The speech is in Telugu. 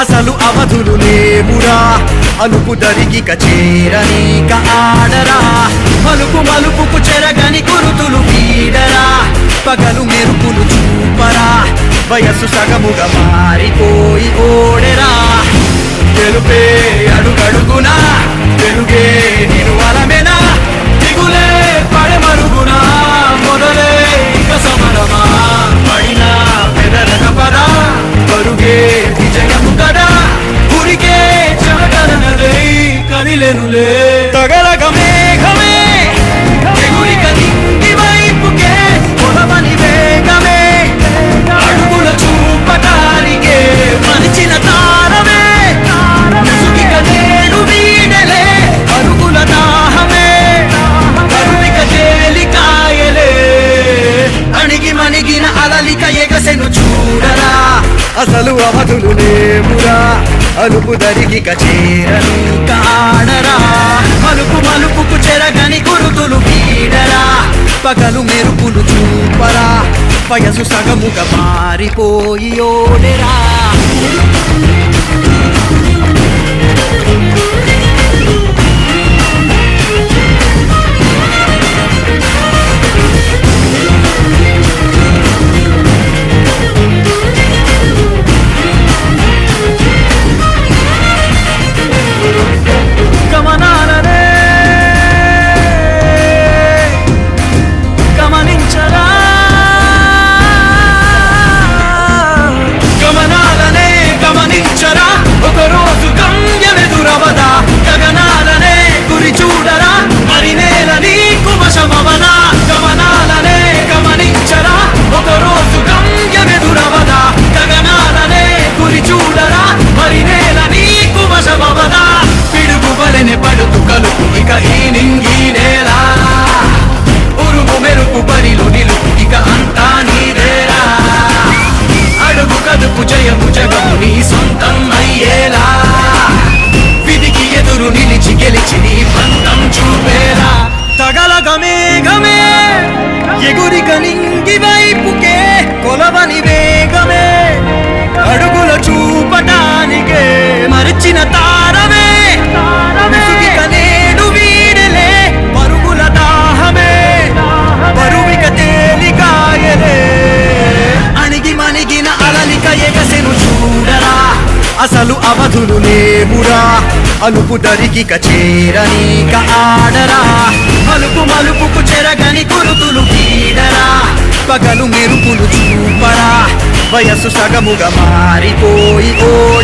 అసలు అవధులు లేవురా. అలుపు దరిగిక చేరనీక ఆడరా. మలుపు మలుపుకు చెరగని కురుతులు వీడరా పగలు మెరుపులు చూపరా. వయస్సు సగముగా మారిపోయి ఓడ అసలు అవధులు లేవురా. అలుపు దరిగి కచేరను కాడరా. మలుపు మలుపుకు చెరగని గురుతులు వీడరా పగలు మెరుపులు చూపరా. వయసు సగముగా మారిపోయి ఓడెరా. మరి నేల నీకు వశమవదా? పిడుగు బలెని పడుతు కలుపు ఇక ఈ నింగి నేల. ఉరుము మెరుపు బరిలో నిలుపు ఇక అంతా నీదేరా. అడుగు కదుపు జయము జగము నీ సొంతం అయ్యేలా. విధికి ఎదురు నిలిచి గెలిచి నీ చూపేలా. ఎగురిక నింగి వైపుకే కొలవనివే. అసలు అవధులు లేవురా. అలుపు దరిగిక చేరనీక ఆడరా. మలుపు మలుపుకు చెరగని గురుతులు వీడరా పగలు మెరుపులు చూపరా. వయసు సగముగా మారిపోయి ఓ